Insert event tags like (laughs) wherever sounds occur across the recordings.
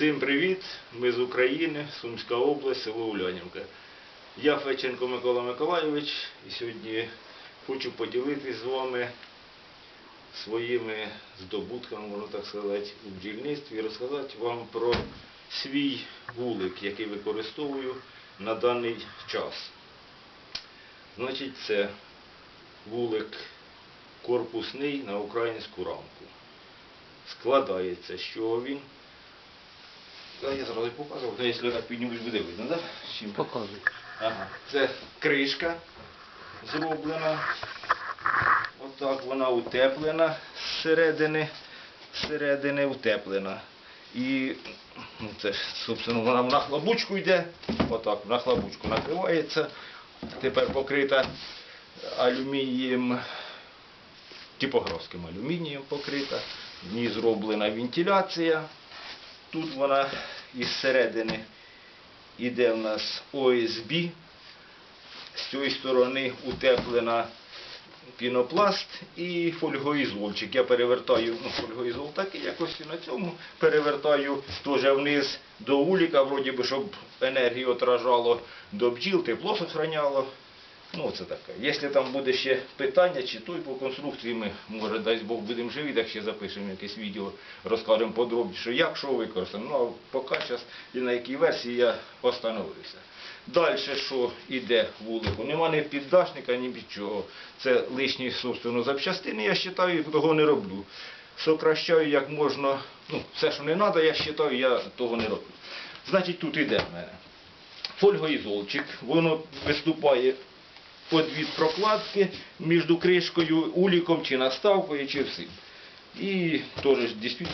Всім привіт! Ми з України, Сумська область, село Улянівка. Я Феченко Микола Миколайович і сьогодні хочу поділитися з вами своїми здобутками, можна так сказати, у бджільництві і розказати вам про свій вулик, який використовую на даний час. Значить, це вулик корпусний на українську рамку. Складається, чого він. Да, я зразу показував, то якщо так піднімусь, буде видно, так? Чим? Показуй. Ага. Це кришка зроблена. Отак вона утеплена зсередини, зсередини утеплена. І ну, це, ж, собственно, вона на хлобучку йде, отак, на хлобучку накривається. Тепер покрита алюмінієм, типографським алюмінієм покрита. В ній зроблена вентиляція. Тут вона із середини іде в нас ОСБ. З цієї сторони утеплена пінопласт і фольгоізолчик. Я перевертаю ну, фольгоізол так і якось на цьому перевертаю теж вниз до уліка, вроді би, щоб енергію отражало до бджіл, тепло сохраняло. Ну, це таке. Якщо там буде ще питання, чи той по конструкції, ми, може, дасть Бог, будемо живі, так ще запишемо якесь відео, розкажемо подробніше, як що використано. Ну, а поки зараз і на якій версії я остановився. Далі, що йде вулику? Нема ні піддашника, ні нічого. Це лишні, собственно, запчастини, я вважаю, того не роблю. Сокращаю як можна, ну, все, що не треба, я вважаю, я того не роблю. Значить, тут йде в мене фольгоізолчик, воно виступає під від прокладки між кришкою, уліком чи наставкою, чи всім. І теж дійсно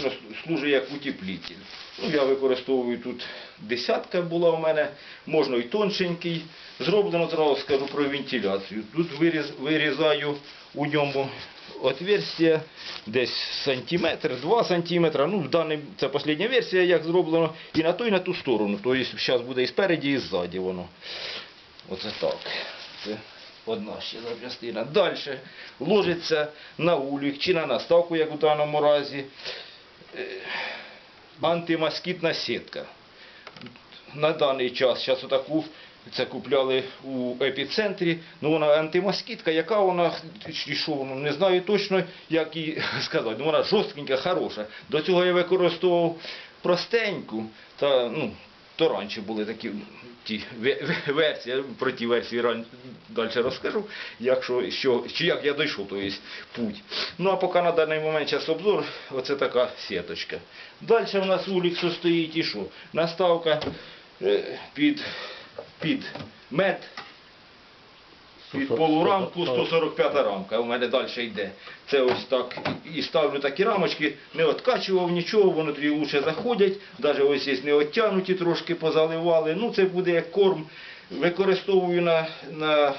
служить як утеплитель. Ну, я використовую тут десятка була у мене, можна і тоншенький. Зроблено, зразу скажу про вентиляцію. Тут вирізаю у ньому отверстие десь сантиметр, 2 сантиметра. Ну, в даний, це остання версія, як зроблено, і на ту, і на ту сторону. Тобто зараз буде і спереді, і ззаді воно. Оце так. Це одна ще запчастина. Далі ложиться на улік чи на наставку, як у даному разі, е, антимоскітна сітка. На даний час, зараз отаку, це купляли у епіцентрі, ну вона антимоскітка, яка вона, що не знаю точно, як її (laughs) сказати, ну вона жорсткенька, хороша. До цього я використовував простеньку, та, ну, то раніше були такі ті ве- ве- версії, про ті версії далі розкажу, якщо, що, чи як я дійшов, то є путь. Ну а поки на даний момент час обзор, оце така сіточка. Далі в нас улік що стоїть і що? Наставка е, під, під мед, під полурамку 145 рамка. У мене далі йде. Це ось так. І ставлю такі рамочки, не откачував нічого, воно тоді лучше заходять. Навіть ось є не оттянуті, трошки позаливали. Ну це буде як корм. Використовую на, на,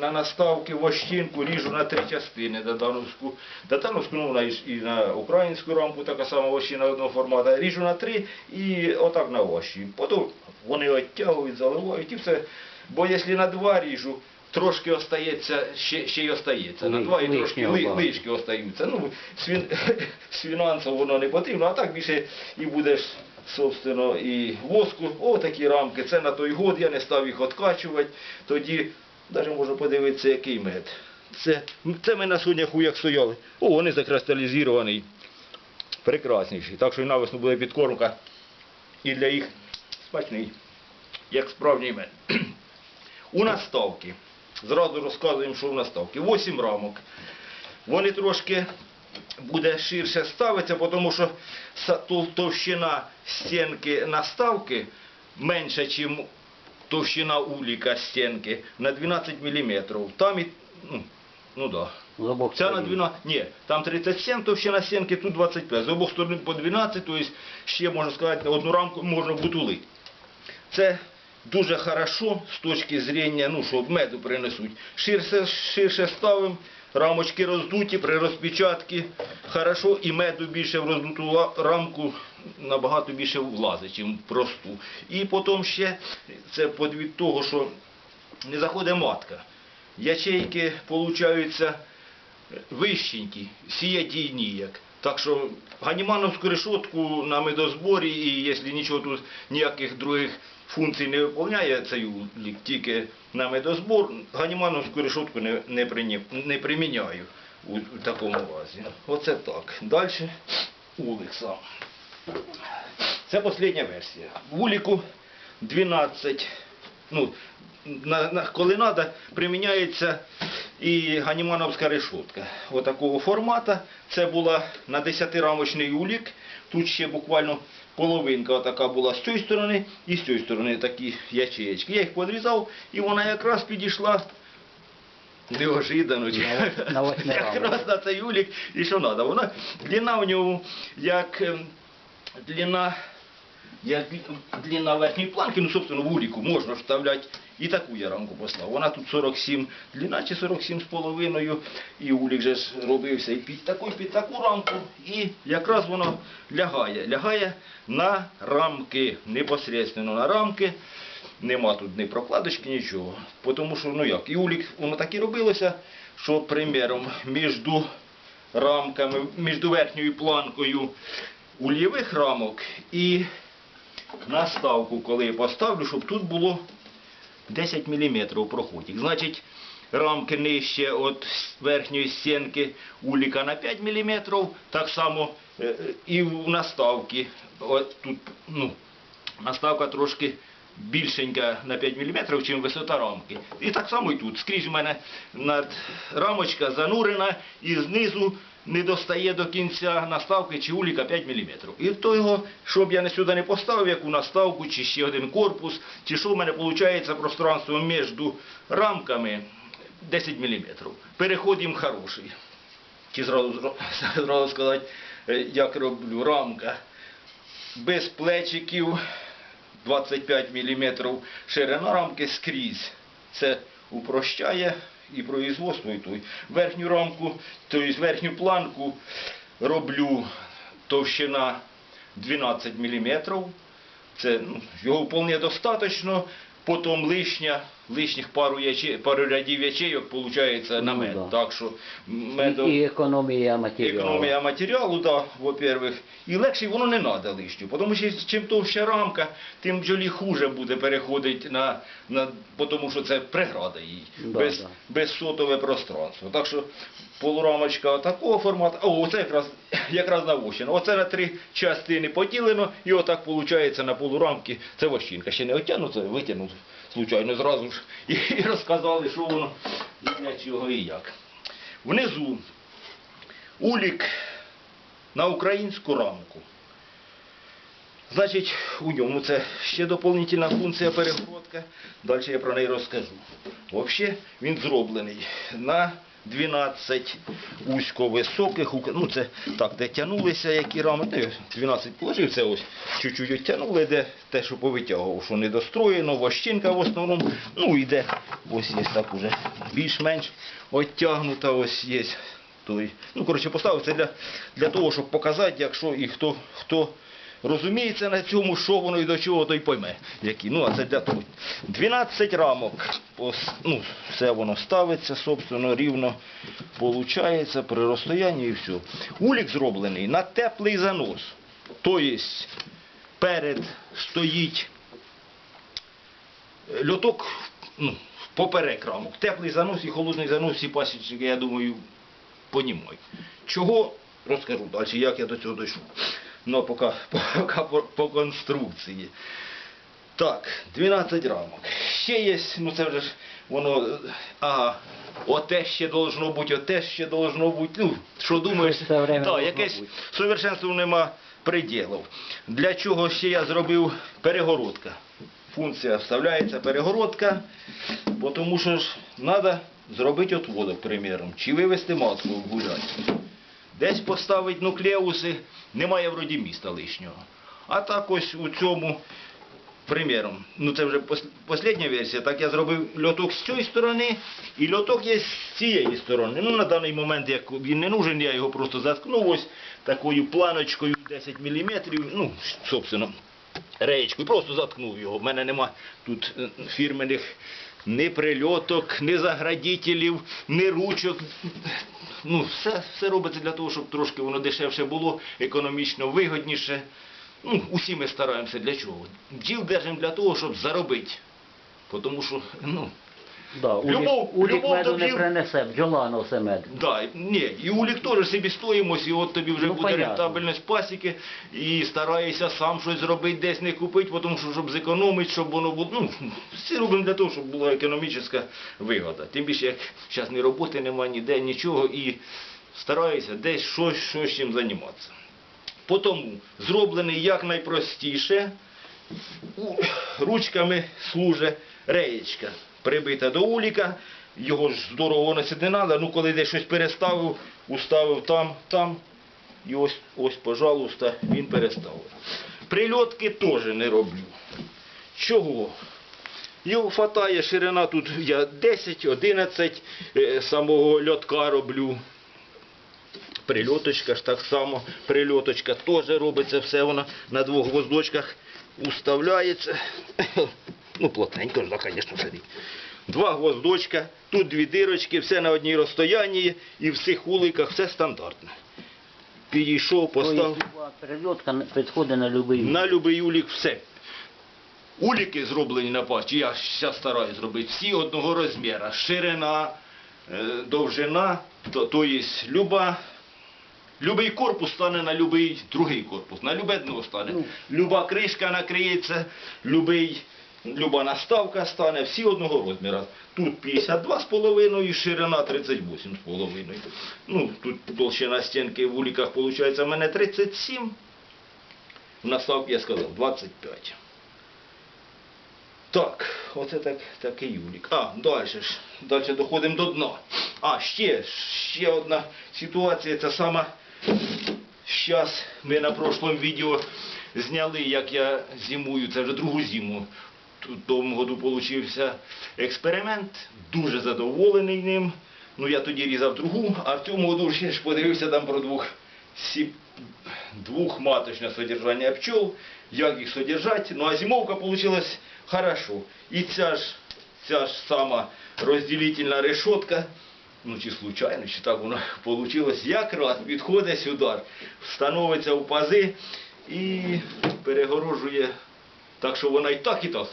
на наставки вощинку, ріжу на три частини додановську. Додановську, ну, вона і ж- і на українську рамку така сама вощина одного формату. Ріжу на три і отак на вощі. Потім вони оттягують, заливають і все. Бо якщо на два ріжу, трошки остається, ще, ще й остається. На два і трошки ли, лишки остаються. Ну, з, фін, з (laughs) фінансово воно не потрібно, а так більше і будеш, собственно, і воску. О, такі рамки. Це на той год, я не став їх откачувати. Тоді навіть можна подивитися, який мед. Це, це ми на соняху як стояли. О, вони закристалізований. Прекрасніший. Так що і навесну буде підкормка і для їх смачний, як справжній мед. (clears throat) У наставки. Зразу розказуємо, що у наставки. 8 рамок. Вони трошки буде ширше ставитися, тому що товщина стінки наставки менша, ніж товщина уліка стінки на 12 мм. Там і, ну, ну да. Ця на сторін. 12, ні, там 37 товщина стінки, тут 25. З обох сторон по 12, тобто ще можна сказати, одну рамку можна бутулити. Це дуже хорошо з точки зрення, ну, що меду принесуть. Ширше, ширше ставимо, рамочки роздуті, при розпечатці хорошо, і меду більше в роздуту рамку набагато більше влазить, ніж в просту. І потім ще це від того, що не заходить матка. Ячейки получаються вищенькі, сіядійні як. Так що ганімановську решетку на медозборі, і якщо нічого тут ніяких других функцій не виконує цей улік, тільки на медозбор, ганімановську решетку не, не, прині- не приміняю у, у такому разі. Оце так. Далі улик сам. Це остання версія. В уліку 12, ну, на, на, коли треба, приміняється і ганімановська решетка. Отакого формату. Це була на 10-рамочний улік. Тут ще буквально половинка отака була з цієї сторони і з цієї сторони такі ячеєчки. Я їх подрізав і вона якраз підійшла неожиданно. На- на. Якраз на цей улік і що треба. Вона длина в нього як ем, длина, як длина верхньої планки, ну, собственно, в уліку можна вставляти і таку я рамку поставив. Вона тут 47 длина чи 47 з половиною, і улік же ж робився і під таку, і під таку рамку, і якраз воно лягає. Лягає на рамки, непосередньо на рамки. Нема тут ні прокладочки, нічого. Тому що, ну як, і улік, воно так і робилося, що, приміром, між рамками, між верхньою планкою ульєвих рамок і наставку, коли я поставлю, щоб тут було 10 мм проходик. Значить, рамки нижче від верхньої стінки уліка на 5 мм, так само е, і в наставці. От тут, ну, наставка трошки більшенька на 5 мм, ніж висота рамки. І так само і тут. Скрізь у мене над рамочка занурена і знизу не достає до кінця наставки чи уліка 5 мм. І то його, щоб я не сюди не поставив, яку наставку, чи ще один корпус, чи що в мене виходить пространство між рамками 10 мм. Переход хороший. Чи зразу, зразу сказати, е, як роблю рамка без плечиків 25 мм ширина рамки скрізь. Це упрощає і производство. Верхню рамку, тобто верхню планку роблю товщина 12 мм. Це ну, його вполне достатньо. Потім лишня, лишніх пару, яче, пару рядів ячейок виходить на Ну, мед. да. Так що медо... І економія матеріалу. Економія матеріалу, да, во-первых. І легше воно не треба лишнього. Тому що чим товща рамка, тим бджолі хуже буде переходити на, на тому що це преграда їй. Да, без, да. безсотове пространство. Так що полурамочка такого формату. О, оце якраз, (coughs) якраз на вощину. Оце на три частини поділено, і отак виходить на полурамки. Це вощинка. Ще не оттягнуто, витягнув случайно зразу ж. І, розказали, що воно для чого і як. Внизу улік на українську рамку. Значить, у ньому це ще доповнительна функція перегородка. Далі я про неї розкажу. Взагалі він зроблений на 12 вузьковисоких, ну це так, де тягнулися які рами, ну, 12 положив, це ось чуть-чуть оттягнули, де те, що повитягував, що недостроєно, вощинка в основному, ну і де ось є так уже більш-менш оттягнута, ось є той. Ну, коротше, поставив це для, для того, щоб показати, якщо і хто, хто розуміється на цьому, що воно і до чого, той пойме. Які. Ну, а це для того. 12 рамок. Ну, все воно ставиться, собственно, рівно получається при розстоянні і все. Улік зроблений на теплий занос. Тобто перед стоїть е, льоток ну, поперек рамок. Теплий занос і холодний занос, всі пасічники, я думаю, понімають. Чого розкажу далі, як я до цього дійшов. Ну, поки, поки (laughs) по, по конструкції. Так, 12 рамок. Ще є, ну це вже ж воно, е, ага, оте ще должно бути, оте ще должно бути. Ну, що думаєш, так, якесь бути. совершенству нема приділів. Для чого ще я зробив перегородка. Функція вставляється перегородка, тому що ж треба зробити отводок, приміром, чи вивести матку гуляти. Десь поставити нуклеуси, немає вроді міста лишнього. А так ось у цьому, приміром, ну це вже остання версія, так я зробив льоток з цієї сторони і льоток є з цієї сторони. Ну на даний момент як він не нужен, я його просто заткнув ось такою планочкою 10 мм, ну, собственно, реєчкою, просто заткнув його. В мене нема тут е, фірменних ні прильоток, ні заградітелів, ні ручок. Ну, все, все робиться для того, щоб трошки воно дешевше було, економічно вигодніше. Ну, усі ми стараємося для чого? Бджіл держимо для того, щоб заробити. Тому що, ну, Да, улік, Любов- улік любов меду не принесе, бджола несе мед. Да, ні, і улік теж собі стоїмось, і от тобі вже Ну, буде понятно. рентабельність пасіки, і стараєшся сам щось зробити, десь не купити, тому що щоб зекономити, щоб воно було. Ну, всі робимо для того, щоб була економічна вигода. Тим більше, як зараз ні роботи немає, ніде нічого, і стараюся десь щось, щось чим займатися. Потому зроблений якнайпростіше, у- ручками служить реєчка, прибита до уліка, його ж здорово воно сюди не треба, ну коли десь щось переставив, уставив там, там, і ось, ось, пожалуйста, він переставив. Прильотки теж не роблю. Чого? Його хватає ширина тут я 10-11 е, самого льотка роблю. Прильоточка ж так само, прильоточка теж робиться, все вона на двох гвоздочках уставляється. Ну, плотненько ж, да, звісно, сидить. Два гвоздочка, тут дві дирочки, все на одній розстоянні і в цих уликах все стандартне. Підійшов, поставив. Тобто перельотка підходить на будь-який. На любий улік все. Уліки зроблені на пасті, я зараз стараюсь зробити, всі одного розміру. Ширина, е, довжина, то, то є люба, любий корпус стане на любий другий корпус, на любе дно стане. Ну. Люба кришка накриється, любий, люба наставка стане, всі одного розміру. Тут 52,5, ширина 38,5. Ну, тут толщина стінки в уліках виходить в мене 37. В наставці я сказав 25. Так, оце так, такий юлік. А, далі ж. Далі доходимо до дна. А, ще, ще одна ситуація, це сама. Зараз ми на прошлому відео зняли, як я зимую, це вже другу зиму. В тому году получився експеримент, дуже задоволений ним. Ну я тоді різав другу, а в цьому году ще ж подивився там про двох сіп... двухматочне содержання пчел, як їх содержати. Ну а зимовка вийшла хорошо. І ця ж, ця ж сама розділительна решетка, ну чи случайно, чи так воно вийшло, якраз підходить сюди, становиться в пази і перегорожує так що вона і так, і так.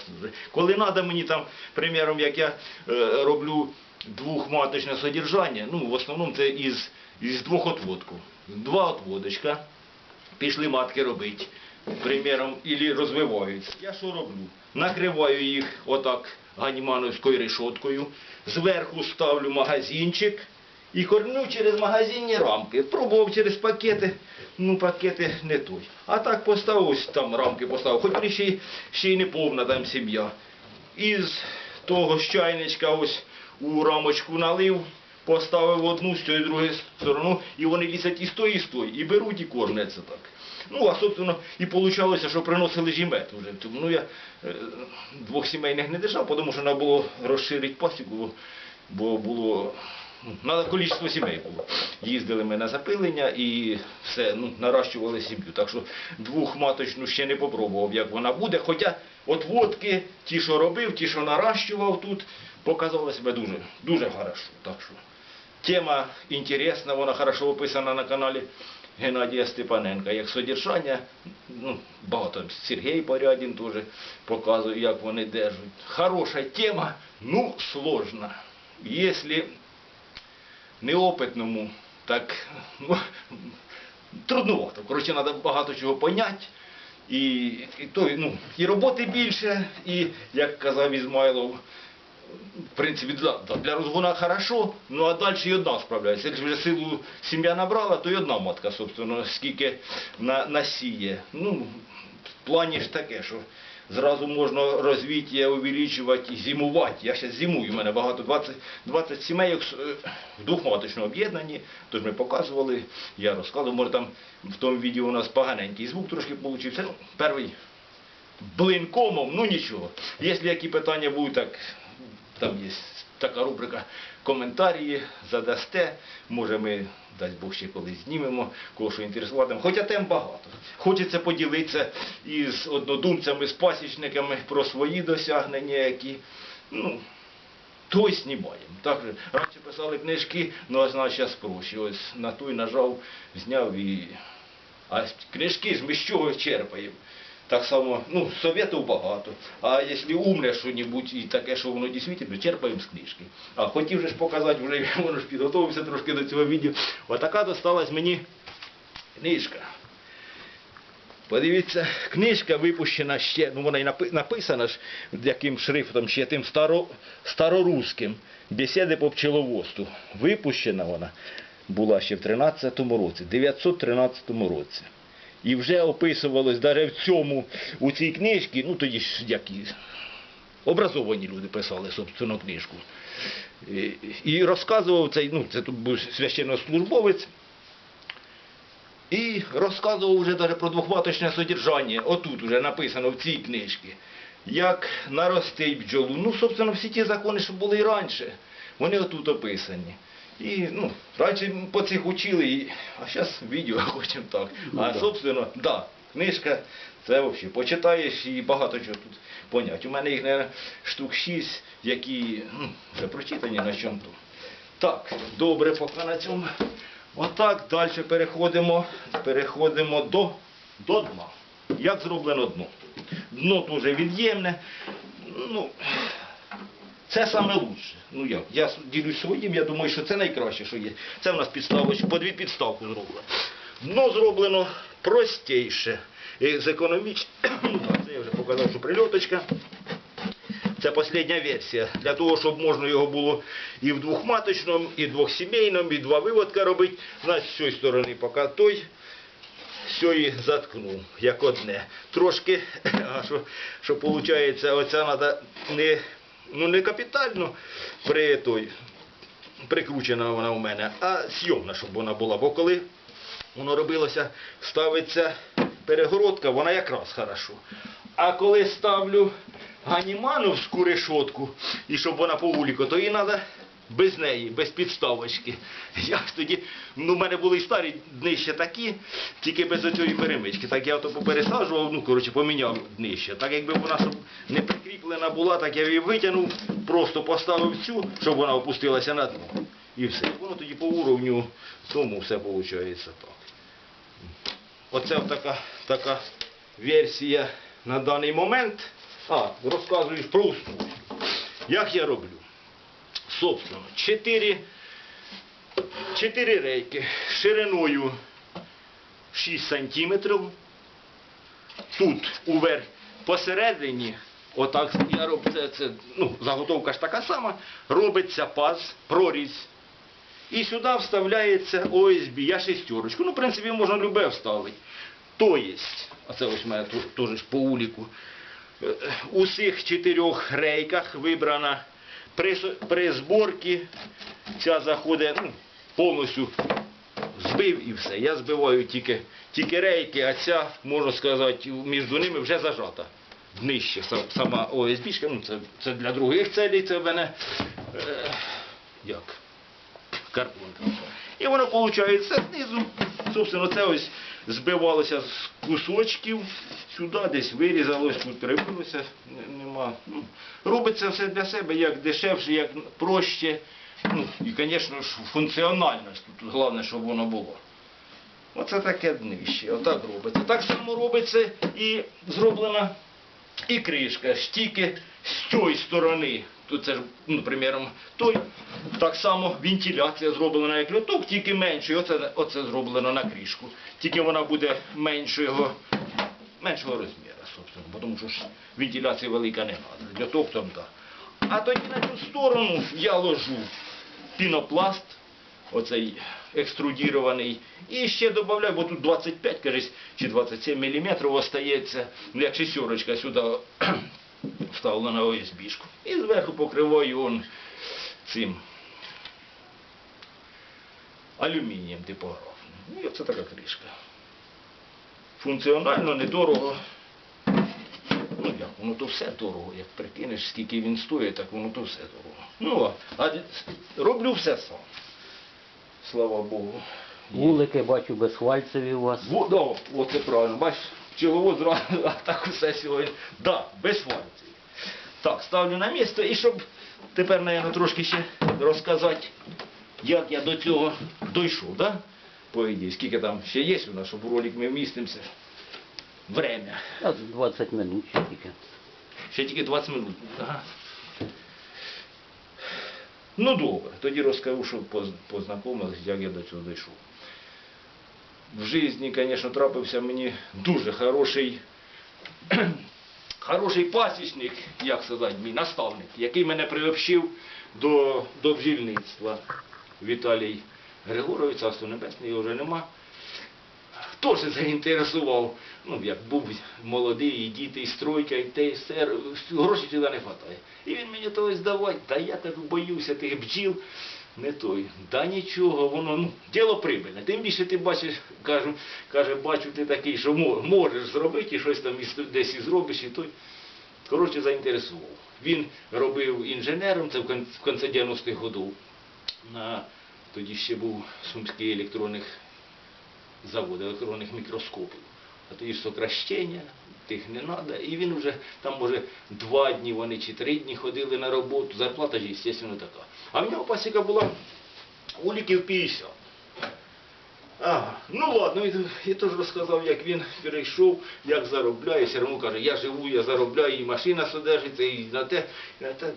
Коли треба мені там, приміром, як я е, роблю двохматочне содержання, ну в основному це із, із двох отводків. Два отводочка, пішли матки робити, приміром, і розвиваються. Я що роблю? Накриваю їх отак ганімановською решоткою, зверху ставлю магазинчик, і кормлю через магазинні рамки. Пробував через пакети, ну пакети не той. А так поставив, ось там рамки поставив, хоч ще, ще й не повна там сім'я. Із того ж чайничка ось у рамочку налив, поставив одну з цієї другої сторону, і вони лізять і з тої, і з тої, і беруть і кормляться так. Ну, а собственно, і вийшло, що приносили жімет вже. Ну, я е, двох сімейних не держав, тому що треба було розширити пасіку, бо було на кількість сімей було. Їздили ми на запилення і все, ну, наращували сім'ю. Так що двохматочну ще не попробував, як вона буде. Хоча от водки, ті, що робив, ті, що наращував тут, показали себе дуже, дуже хорошо. Так що тема інтересна, вона хорошо описана на каналі Геннадія Степаненка. Як содержання, ну, багато Сергій Порядін теж показує, як вони держать. Хороша тема, ну сложна. Якщо неопитному, так ну, трудновато. Коротше, треба багато чого поняти. І, і, то, ну, і роботи більше, і, як казав Ізмайлов, в принципі, для, для розгона хорошо, ну а далі і одна справляється. Якщо вже силу сім'я набрала, то і одна матка, собственно, скільки на, насіє. Ну, в плані ж таке, що зразу можна розвиття увеличувати зимувати. Я зараз зимую, у мене багато, 20, 20 сімей в двохматочному об'єднанні, тож ми показували, я розказував, може там в тому відео у нас поганенький звук трошки вийшов. Ну, перший блинкомом, ну нічого. Якщо які питання будуть, так там є така рубрика коментарі, задасте. Може ми, дасть Бог, ще колись знімемо, кого що інтересуватиме. Хоча тем багато. Хочеться поділитися із однодумцями, з пасічниками про свої досягнення, які. Ну, той знімаємо. Так раніше писали книжки, ну а значить зараз проще. Ось на той нажав, зняв і. А книжки ж ми з чого черпаємо? Так само, ну, советів багато. А якщо умне що-небудь і таке, що воно дійсно, черпаємо з книжки. А хотів же ж показати, вже воно ж підготувався трошки до цього відео. Отака досталась мені книжка. Подивіться, книжка випущена ще, ну вона і написана ж яким шрифтом, ще тим старо, староруським. Бесіди по пчеловодству. Випущена вона була ще в 13-му році, 913 році. І вже описувалось навіть в цьому, у цій книжці, ну тоді ж які образовані люди писали, собственно, книжку. І, розказував цей, ну це тут був священнослужбовець, і розказував вже даже про двохматочне содержання. Отут вже написано в цій книжці. Як наростить бджолу. Ну, собственно, всі ті закони, що були і раніше, вони отут описані. І, ну, раніше по цих учили, і, а зараз відео (laughs) хочемо так. Ну, А, да. собственно, да, книжка, це взагалі почитаєш і багато чого тут понять. У мене їх, мабуть, штук шість, які ну, вже прочитані на чому тут. Так, добре, поки на цьому. Отак, далі переходимо, переходимо до, до дна. Як зроблено дно? Дно дуже від'ємне. Ну, це саме лучше. Ну як? Я ділюсь своїм, я думаю, що це найкраще, що є. Це в нас підставочка, по дві підставки зроблено. Дно зроблено простіше. І з економічно. (coughs) Ну, це я вже показав, що прильоточка. Це остання версія. Для того, щоб можна його було і в двохматочному, і двохсімейному, і два виводка робити. Значить, з цієї сторони поки той, з цієї заткнув, як одне. Трошки, (coughs) а що виходить, оця треба не, ну, не капітально при той, прикручена вона у мене, а зйомна, щоб вона була. Бо коли воно робилося, ставиться перегородка, вона якраз хорошо. А коли ставлю ганімановську решетку, і щоб вона по вуліку, то їй треба без неї, без підставочки. Я тоді, ну, в мене були і старі днища такі, тільки без оцієї перемички. Так я то попересаджував, ну, коротше, поміняв днище. Так якби вона щоб не прикріплена була, так я її витягнув, просто поставив цю, щоб вона опустилася на дно. І все. Воно тоді по уровню, тому все виходить так. Оце така, така версія на даний момент. А, розказуєш про устройство. Як я роблю? Собственно, 4, 4 рейки шириною 6 сантиметрів. Тут уверх посередині, отак я роблю, це, це, ну, заготовка ж така сама, робиться паз, прорізь. І сюди вставляється ОСБ, я шестерочку. Ну, в принципі, можна любе вставити. То єсть, а це ось мене теж по уліку. Е, У всіх чотирьох рейках вибрана при, при зборці ця заходить ну, повністю збив і все. Я збиваю тільки, тільки рейки, а ця, можна сказати, між ними вже зажата. Сам- сама ОСБ, ну, це, це для других целей, це в мене е, як? картонка. І воно виходить знизу. Собственно, це ось збивалося з кусочків, сюди десь вирізалось, тут прибилося, нема. Ну, робиться все для себе, як дешевше, як проще. Ну, і, звісно ж, функціонально. Тут головне, щоб воно було. Оце таке днище, отак робиться. Так само робиться і зроблена і кришка, ж тільки з цієї сторони. Тут це ж, ну, приміром, той. Так само вентиляція зроблена як льоток, тільки менше. І Оце, оце зроблено на кришку. Тільки вона буде меншого, меншого розміру, собственно, тому що ж вентиляція велика не треба. Льоток там так. А тоді на цю сторону я ложу пінопласт, оцей екструдірований, і ще додаю, бо тут 25, кажись, чи 27 мм остається, ну як шестерочка сюди (clears throat) вставлена ОСБшку. І зверху покриваю он цим алюмінієм типографним. Ну, І оце така кришка. Функціонально, недорого. Ну як, воно то все дорого, як прикинеш, скільки він стоїть, так воно то все дорого. Ну, а роблю все сам. Слава Богу. Вулики, бачу, безхвальцеві у вас. Во, да, оце правильно. Бачиш, чого зразу а так усе сьогодні. Да, без фальців. Так, ставлю на місце і щоб тепер, мабуть, трошки ще розказати, як я до цього дійшов, да? По ідеї, скільки там ще є у нас, щоб у ролик ми вмістимося. Время. 20 минут ще тільки. Ще тільки 20 минут. Ага. Ну добре, тоді розкажу, що познайомився, як я до цього дійшов. В житті, звісно, трапився мені дуже хороший, (clears throat) хороший пасічник, як сказати, мій наставник, який мене приобщив до, до бджільництва. Віталій Григорович, царство небесне, його вже нема. Теж заінтересував. Ну, як був молодий, і діти, і стройка, і те, і все, грошей сюди не вистачає. І він мені того здавай, та я кажу, боюся тих бджіл, не той. Да нічого, воно, ну, діло прибильне. Тим більше ти бачиш, кажу, каже, бачу, ти такий, що можеш зробити, і щось там десь і зробиш, і той. Коротше, заінтересував. Він робив інженером, це в кінці 90-х годів. На, тоді ще був Сумський електронних завод електронних мікроскопів. А тоді ж сокращення, тих не треба. І він вже там, може, два дні вони чи три дні ходили на роботу. Зарплата ж, звісно, така. А в нього пасіка була уліків 50. Ага, ну ладно, і теж розказав, як він перейшов, як заробляє, все одно каже, я живу, я заробляю, і машина содержиться, і на те, і на те.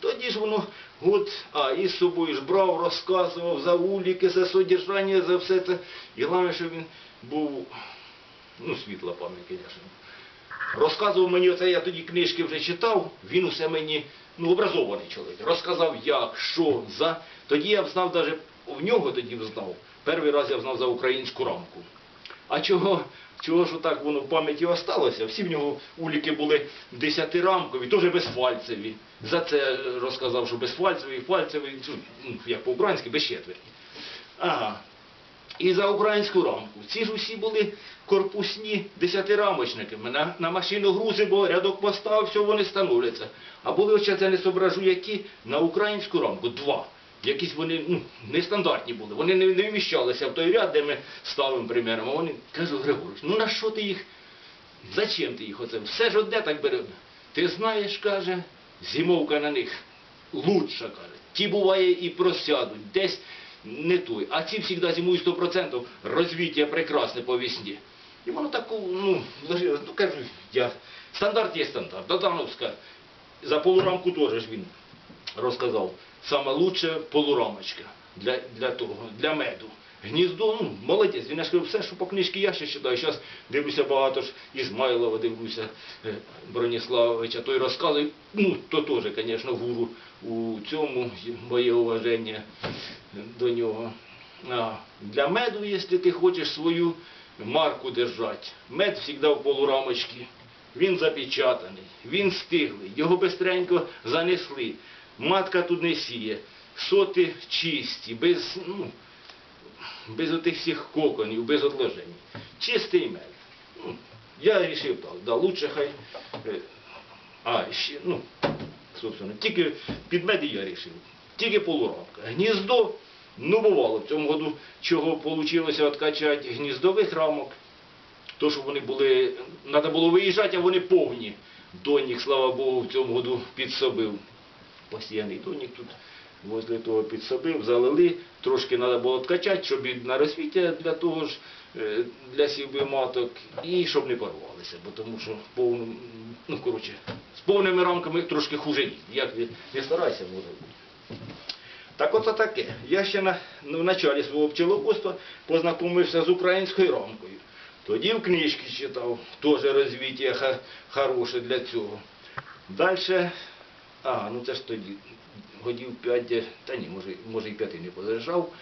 Тоді ж воно, от, а, і з собою ж брав, розказував за уліки, за содержання, за все це. І головне, що він був, ну, світла пам'ять, звісно. Розказував мені оце, я тоді книжки вже читав, він усе мені, ну, образований чоловік. Розказав, як, що, за. Тоді я знав навіть, в нього тоді знав. Перший раз я знав за українську рамку. А чого, чого ж так воно в пам'яті осталося? Всі в нього уліки були десятирамкові, теж безфальцеві. За це розказав, що безфальцеві, фальцеві, ну, як по-українськи, без четверті. Ага. І за українську рамку. Ці ж усі були корпусні десятирамочники. На, на машину грузи, бо рядок поставив, все вони становляться. А були ось це не зображу, які на українську рамку. Два. Якісь вони ну, нестандартні були. Вони не, не вміщалися в той ряд, де ми ставимо примером. А вони кажуть, Григорович, ну на що ти їх? Зачем ти їх оце? Все ж одне так бере. Ти знаєш, каже, зимовка на них лучша, каже. Ті буває і просядуть, десь не той. А ці завжди зимують 100%, розвіття прекрасне по весні. І воно таку, ну, ну кажу, я, стандарт є стандарт. Додановська, за полурамку теж він розказав. Саме лучше полурамочка для, для того, для меду. Гніздо, ну, молодець, він ж кажу, все, що по книжці я ще читаю. Зараз дивлюся багато ж Ізмайлова, дивлюся е, Броніславовича, той розказує, ну, то теж, звісно, гуру у цьому, моє уваження до нього. А, для меду, якщо ти хочеш свою марку держати, мед завжди в полурамочці. Він запечатаний, він стиглий, його бистренько занесли. Матка тут не сіє, соти чисті, без, ну, без отих всіх коконів, без отложень. Чистий мед. Ну, я вирішив так, да, лучше хай. е, А, ще, ну, собственно, тільки під мед я вирішив. Тільки полурамка. Гніздо, ну бувало в цьому году, чого вийшло відкачати гніздових рамок. То, що вони були, треба було виїжджати, а вони повні. Донік, слава Богу, в цьому году підсобив. Постійний донік тут возле того підсобив, залили, трошки треба було відкачати, щоб на розсвіття для того ж, е, для сівби маток, і щоб не порвалися, бо тому що повним, ну, коротше, з повними рамками трошки хуже їздить. Як не, не старайся, може бути. Так оце таке. Я ще на, ну, в началі свого пчеловодства познайомився з українською рамкою. Тоді в книжки читав, теж розвиття хороше для цього. Далі, а, ну це ж тоді, годів 5, та ні, може, може і п'яти не подержав,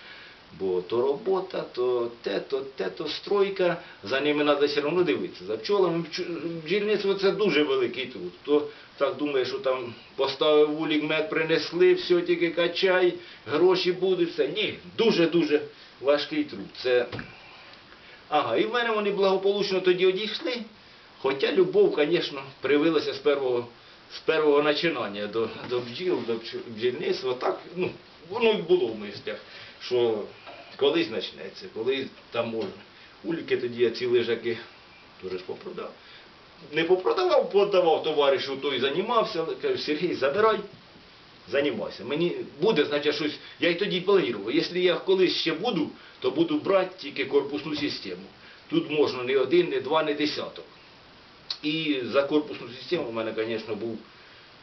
бо то робота, то те, то те, то стройка, за ними треба все одно дивитися. За пчолами бджільництво це дуже великий труд. То так думає, що там поставив вулік, мед принесли, все тільки качай, гроші будуть, все. Ні, дуже-дуже важкий труд. Це Ага, і в мене вони благополучно тоді одійшли. Хоча любов, звісно, привилася з першого, з першого починання до, до бджіл, до бджільництва. Так, ну, воно і було в мислях, що колись почнеться, колись там можна. Ульки тоді я ці лежаки теж ж попродав. Не попродавав, подавав товаришу, той займався, кажу, Сергій, забирай. займався. Мені буде, значить, щось. Я й тоді планував. Якщо я колись ще буду, то буду брати тільки корпусну систему. Тут можна не один, не два, не десяток. І за корпусну систему у мене, звісно, був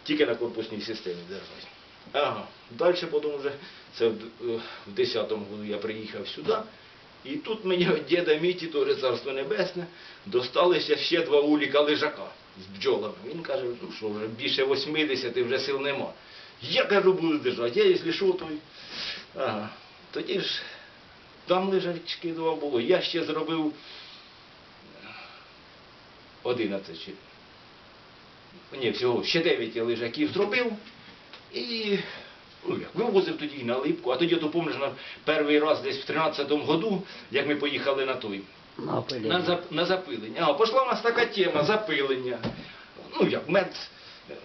тільки на корпусній системі держать. Ага. Далі потім вже, це в, д- в 10-му году я приїхав сюди. І тут мені (laughs) діда Міті, теж царство небесне, досталися ще два уліка лежака з бджолами. Він каже, ну що вже більше 80 вже сил нема. Я кажу, буду держати, я якщо що, то... Ага. Тоді ж там лежачки два було. Я ще зробив 11 чи ні, всього ще 9 я лежаків зробив і ну, як, вивозив тоді на липку. А тоді, то пам'ятаєш, на перший раз десь в 13-му году, як ми поїхали на той, На на, зап, на запилення. А, пішла в нас така тема запилення. Ну як, мед,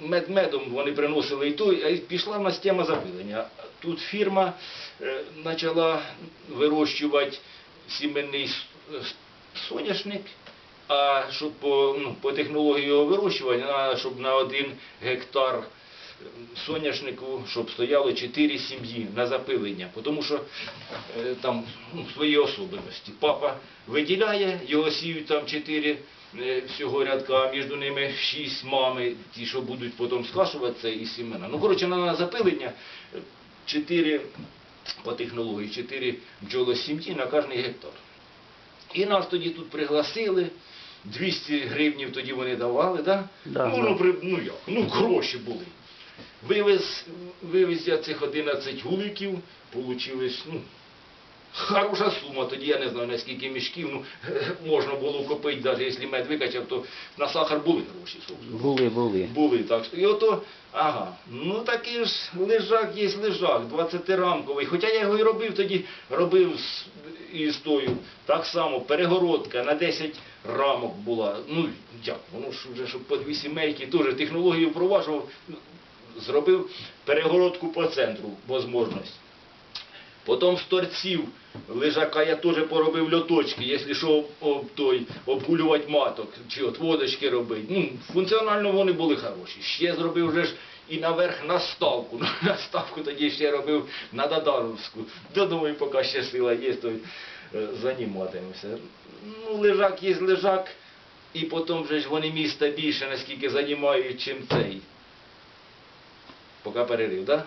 мед медом вони приносили і той, а пішла в нас тема запилення. Тут фірма е, почала вирощувати сіменний с- с- соняшник, а щоб по, ну, по технології його вирощування, щоб на один гектар е, соняшнику, щоб стояло 4 сім'ї на запилення, тому що е, там ну, свої особливості. Папа виділяє, його сіють там 4 е, всього рядка, між ними 6 мами, ті, що будуть потім скашуватися і сімена. Ну, коротше, на, запилення 4 по технології, 4 бджолосім'ї на кожний гектар. І нас тоді тут пригласили, 200 гривнів тоді вони давали, да? Да, ну, да. ну, при, ну як, ну гроші були. Вивез, вивез я цих 11 гуликів, получилось, ну, хороша сума, тоді я не знаю наскільки мішків, ну, (laughs) можна було купити, навіть якщо мед викачав, то на сахар були гроші. собственно. Були, були. Були так. І ото, ага, ну такий ж лежак є лежак, 20-рамковий. Хоча я його і робив тоді, робив з, із тою. Так само, перегородка на 10 рамок була. Ну, як, воно ж вже щоб по дві сімейки, теж технологію впроваджував, ну, зробив перегородку по центру, можливість. Потім з торців лежака я теж поробив льоточки, якщо що об той, обкулювати маток чи от водочки робити. Ну, функціонально вони були хороші. Ще зробив вже ж і наверх наставку. (laughs) Наставку тоді ще робив на Дадаровську. Да, думаю, поки ще сила є, то е, займатимемося. Ну, лежак є лежак, і потім вже ж вони міста більше, наскільки займають, чим цей. Поки перерив, так? Да?